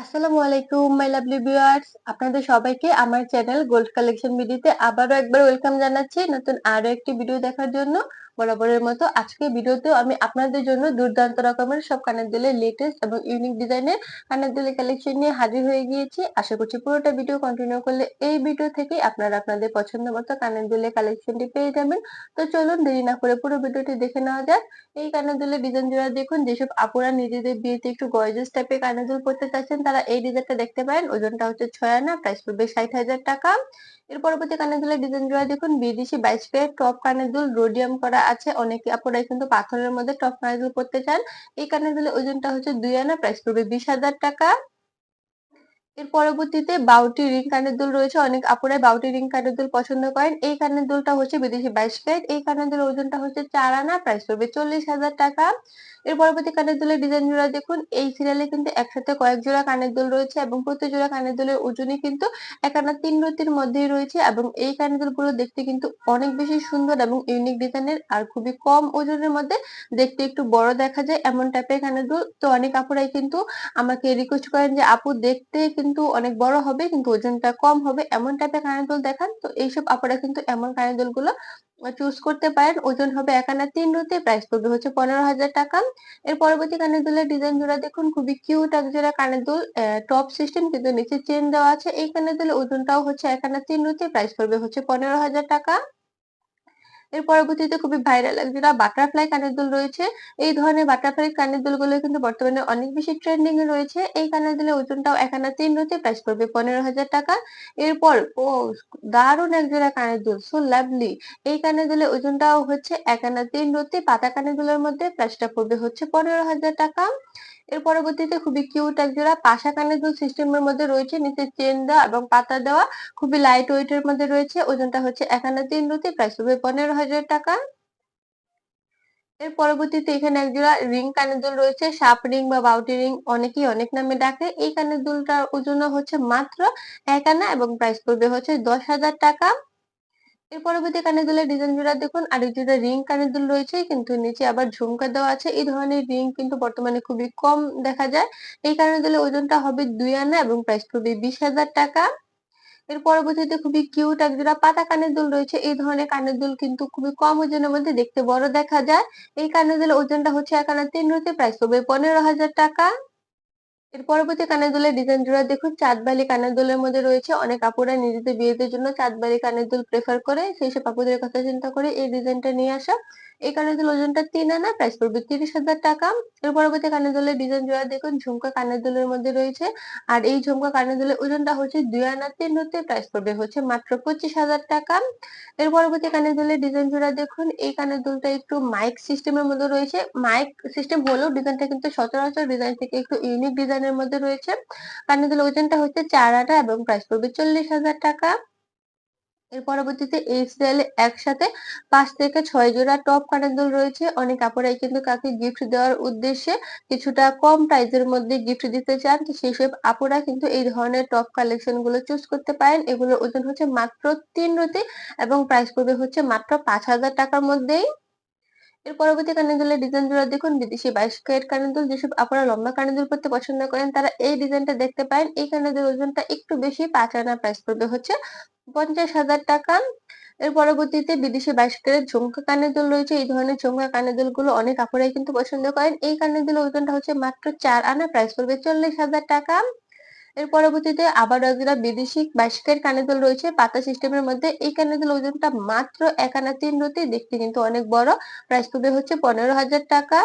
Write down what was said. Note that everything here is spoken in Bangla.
আসসালামু আলাইকুম মাই লাভলি ভিউয়ার্স আপনাদের সবাইকে আমার চ্যানেল গোল্ড কালেকশন ভিডিওতে আবারও একবার ওয়েলকাম জানাচ্ছি নতুন আরও একটি ভিডিও দেখার জন্য। বরাবরের মতো আজকে ভিডিওতেও আমি আপনাদের জন্য দুর্দান্ত রকমের সব কানের দুলের লেটেস্ট এবং ইউনিক ডিজাইনের কানের দুলের কালেকশন নিয়ে হাজির হয়ে গিয়েছি। আশা করছি পুরোটা ভিডিও কন্টিনিউ করলে এই ভিডিও থেকে আপনারা আপনাদের পছন্দ মতো কানের দুলের কালেকশনটি পেয়ে যাবেন। তো চলুন দেরি না করে পুরো ভিডিওটি দেখে নেওয়া যাক। এই কানের দুলের ডিজাইন জোড়া দেখুন, যেসব আপুরা নিজেদের বিয়েতে একটু গর্জিয়াস টাইপের কানের দুল পড়তে চাচ্ছেন তারা এই ডিজাইনটা দেখতে পারেন। ওজনটা হচ্ছে ছয় আনা প্রাইস পড়বে ষাট হাজার টাকা। এর পরবর্তী কানের দুলের ডিজাইন জোড়া দেখুন। বিদেশি বাইশ পেয়ে টপ কানের দুল রোডিয়াম করা আছে। অনেকে আপনারা কিন্তু পাথরের মধ্যে টপ কানের দুল পড়তে চান। এই কানের দুলের ওজনটা হচ্ছে দুই আনা প্রাইস পড়বে বিশ হাজার টাকা। এর পরবর্তীতে বাউটি রিং কানের দুল রয়েছে। অনেক আপুরাই বাউটি রিং কানের দুল পছন্দ করেন। এই কানের দুলটা হচ্ছে বিদেশি বাইশ ক্যারেট। এই কানের দুলের ওজনটা হচ্ছে চার আনা প্রাইস পড়বে চল্লিশ হাজার টাকা। এর পরবর্তী কানের দুলের ডিজাইন জোড়া দেখুন। এই সিরিয়ালে কিন্তু একসাথে কয়েক জোড়া কানের দুল রয়েছে এবং প্রতি জোড়া কানের দুলের ওজনই কিন্তু এক আনা তিন রতির মধ্যেই রয়েছে এবং এই কানের দুলগুলো দেখতে কিন্তু অনেক বেশি সুন্দর এবং ইউনিক ডিজাইনের আর খুবই কম ওজনের মধ্যে দেখতে একটু বড় দেখা যায় এমন টাইপের কানের দুল। তো অনেক আপুরাই কিন্তু আমাকে রিকোয়েস্ট করেন যে, আপু, দেখতে কিন্তু অনেক বড় হবে, কিন্তু ওজনটা কম হবে, এমন টাইপের কানের দুল দেখান। তো এইসব আপনারা কিন্তু এমন কানের দুলগুলো চুজ করতে পারেন। ওজন হবে এক আনা তিন রুতে প্রাইস পড়বে হচ্ছে পনেরো হাজার টাকা। এর পরবর্তী কানের দুলের ডিজাইন জোড়া দেখুন, খুবই কিউট এক জোড়া কানের দুল টপ সিস্টেম কিন্তু নিচে চেন দেওয়া আছে। এই কানের দুলের ওজনটাও হচ্ছে এক আনা তিন রুতে প্রাইস পড়বে হচ্ছে পনেরো হাজার টাকা। এর পরবর্তীতে খুবই ভাইরাল জোড়া বাটারফ্লাই কানের দুল রয়েছে। এই ধরনের বাটারফ্লাই কানের দুলগুলো কিন্তু বর্তমানে অনেক বেশি ট্রেন্ডিং এ রয়েছে। এই কানের দুলের ওজনটাও এক আনা তিন রুতে প্রাইস পড়বে পনেরো হাজার টাকা। এরপর, ও, দারুণ এক জোড়া কানের দুল সো লাভলি এই কানের দুলের ওজনটাও হচ্ছে এক আনা তিন রুতে পাতা কানের দুলের মধ্যে প্রাইসটা পড়বে হচ্ছে পনেরো হাজার টাকা। এর পরবর্তীতে খুবই কিউট এক জোড়া পাশা কানের দুল সিস্টেমের মধ্যে রয়েছে। নিচে চেন দেওয়া এবং পাতা দেওয়া খুবই লাইট ওয়েট এর মধ্যে রয়েছে। ওজনটা হচ্ছে এক আনা তিন রুটি প্রাইস হবে পনেরো হাজার টাকা। এর পরবর্তীতে এখানে এক জোড়া রিং কানের দুল রয়েছে। সাপ রিং বা বাউটি রিং অনেকেই অনেক নামে ডাকে। এই কানের দুলটার ওজন হচ্ছে মাত্র এক আনা এবং প্রাইস পড়বে হচ্ছে দশ হাজার টাকা। এর পরবর্তী কানের দুলের ডিজাইন জোড়া দেখুন আরেক রিং কানের দুল রয়েছে, কিন্তু নিচে আবার ঝুমকা দেওয়া আছে, এই ধরনের রিং কিন্তু বর্তমানে খুবই কম দেখা যায়। এই কানের দুলের ওজনটা হবে দুই আনা এবং প্রাইস পড়বে বিশ হাজার টাকা। এর পরবর্তীতে খুবই কিউট এক জোড়া পাতা কানের দুল রয়েছে, এই ধরনের কানের দুল কিন্তু খুবই কম ওজনের মধ্যে দেখতে বড় দেখা যায়। এই কানের দুলের ওজনটা হচ্ছে এক আনা তিন রুতে প্রাইস পড়বে পনেরো হাজার টাকা। এর পরবর্তী কানের দুলের ডিজাইন জোড়া দেখুন চাঁদবালি কানের দুলের মধ্যে রয়েছে। অনেক আপুরা নিজেদের বিয়েদের জন্য চাঁদবালি কানের দুল প্রেফার করে, সেই সব আপুদের কথা চিন্তা করে এই ডিজাইনটা নিয়ে আসা। এই কানের দুল ওজনটা তিন আনা প্রাইস পড়বে তিরিশ হাজার টাকা। এর পরবর্তী কানের দুলের ডিজাইন জোড়া দেখুন, ঝুমকা কানের দুলের মধ্যে রয়েছে। আর এই ঝুমকা কানের দুলের ওজনটা হচ্ছে দুই আনা তিন হতে প্রাইস পড়বে হচ্ছে মাত্র পঁচিশ হাজার টাকা। এর পরবর্তী কানের দুলের ডিজাইন জোড়া দেখুন, এই কানের দুলটা একটু মাইক সিস্টেমের মধ্যে রয়েছে। মাইক সিস্টেম হলেও ডিজাইনটা কিন্তু সচরাচর ডিজাইন থেকে একটু ইউনিক ডিজাইনের মধ্যে রয়েছে। কানের দুলের ওজনটা হচ্ছে চার আনা এবং প্রাইস পড়বে চল্লিশ হাজার টাকা। এর পরবর্তীতে এই একসাথে পাঁচ থেকে ছয় জোড়া টপ কানের দুল রয়েছে। অনেক কাপড়াই কিন্তু কাকে গিফট দেওয়ার উদ্দেশ্যে কিছুটা কম প্রাইজের মধ্যে গিফট দিতে চান, তো সেই সব আপুরা কিন্তু এই ধরনের টপ কালেকশনগুলো চুজ করতে পারেন। এগুলোর ওজন হচ্ছে মাত্র তিন রতি এবং প্রাইস পড়বে হচ্ছে মাত্র পাঁচ হাজার টাকার মধ্যেই। এর পরবর্তী কানের দুলের ডিজাইন জোড়া দেখুন। বিদেশি বাইশ ক্যারেট কানের দুল যেসব আপনারা লম্বা কানের দুল পড়তে পছন্দ করেন, তারা এই ডিজাইনটা দেখতে পারেন। এই কানের দুল ওজনটা একটু বেশি, পাঁচ আনা প্রাইস পড়বে হচ্ছে পঞ্চাশ হাজার টাকা। এর পরবর্তীতে বিদেশি বাইশ ক্যারেট ঝুমকা কানের দুল রয়েছে। এই ধরনের ঝুমকা কানের দুলগুলো অনেক আপুরাই কিন্তু পছন্দ করেন। এই কানের দুলের ওজনটা হচ্ছে মাত্র চার আনা প্রাইস পড়বে চল্লিশ হাজার টাকা। এর পরবর্তীতে আবার একজোড়া বিদেশি বাইশকের কানের দুল রয়েছে, পাতা সিস্টেমের মধ্যে এই কানের দুল ওজনটা মাত্র এক আনা তিন রুটি দেখতে কিন্তু অনেক বড়। প্রাইস পড়বে হচ্ছে পনেরো হাজার টাকা।